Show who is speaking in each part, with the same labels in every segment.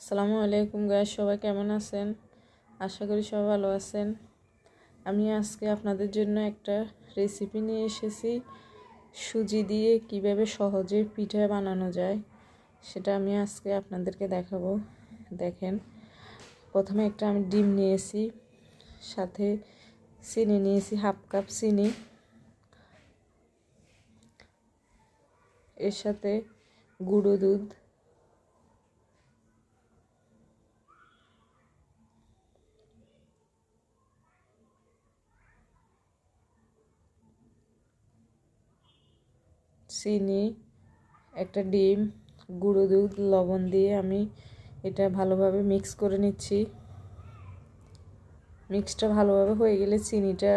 Speaker 1: আসসালামু আলাইকুম গায়ে সবাই কেমন আছেন? আশা করি সবাই ভালো আছেন। আমি আজকে আপনাদের জন্য একটা রেসিপি নিয়ে এসেছি। সুজি দিয়ে কীভাবে সহজে পিঠে বানানো যায়, সেটা আমি আজকে আপনাদেরকে দেখাবো। দেখেন, প্রথমে একটা আমি ডিম নিয়েছি, সাথে চিনি নিয়েছি, হাফ কাপ চিনি। এর সাথে গুঁড়ো দুধ চিনি, একটা ডিম, গুঁড়ো দুধ, লবণ দিয়ে আমি এটা ভালোভাবে মিক্স করে নিচ্ছি। মিক্সটা ভালোভাবে হয়ে গেলে চিনিটা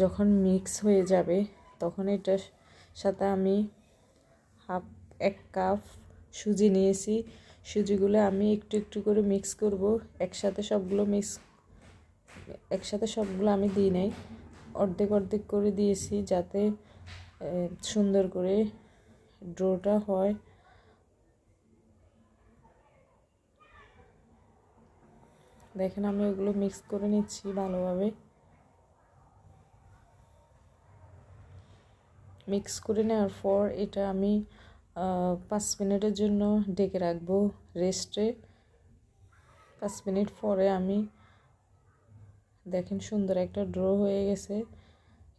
Speaker 1: যখন মিক্স হয়ে যাবে, তখন এটার সাথে আমি হাফ, এক কাপ সুজি নিয়েছি। সুজিগুলো আমি একটু একটু করে মিক্স করব। একসাথে সবগুলো মিক্স একসাথে সবগুলো আমি দিই নাই। অর্ধেক অর্ধেক করে দিয়েছি যাতে সুন্দর করে ড্রোটা হয়। দেখেন, আমি ওগুলো মিক্স করে নিচ্ছি ভালোভাবে। মিক্স করে নেওয়ার পর এটা আমি পাঁচ মিনিটের জন্য ডেকে রাখব রেস্টে পাঁচ মিনিট পরে আমি, দেখেন সুন্দর একটা ড্র হয়ে গেছে।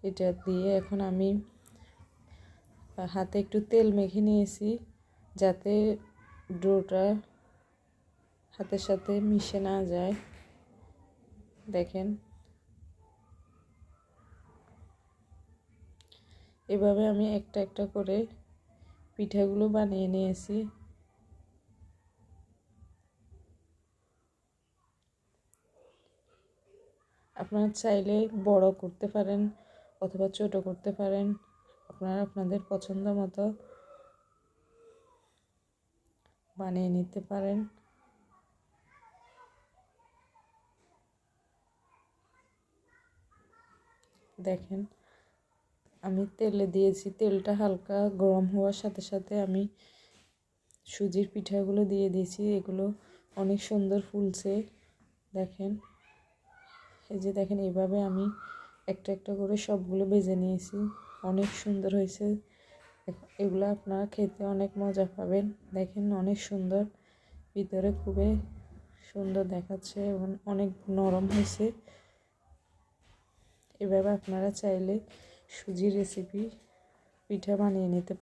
Speaker 1: এটা দিয়ে এখন আমি হাতে একটু তেল মেখে নিয়েছি যাতে ডোটা হাতের সাথে মিশে না যায়। দেখেন। এভাবে আমি একটা একটা করে পিঠাগুলো বানিয়ে নিয়েছি। আপনারা চাইলে বড় করতে পারেন অথবা ছোট করতে পারেন। আপনারা আপনাদের পছন্দ মতো বানিয়ে নিতে পারেন। দেখেন, আমি তেলে দিয়েছি। তেলটা হালকা গরম হওয়ার সাথে সাথে আমি সুজির পিঠাগুলো দিয়ে দিয়েছি। এগুলো অনেক সুন্দর ফুলছে। দেখেন, এই যে দেখেন, এইভাবে আমি একটা একটা করে সবগুলো বেজে নিয়েছি। অনেক সুন্দর হয়েছে। এগুলো আপনারা খেতে অনেক মজা পাবেন। দেখেন অনেক সুন্দর। ভিতরে খুবই সুন্দর দেখাচ্ছে এবং অনেক নরম হয়েছে। এভাবে আপনারা চাইলে সুজির রেসিপি পিঠা বানিয়ে নিতে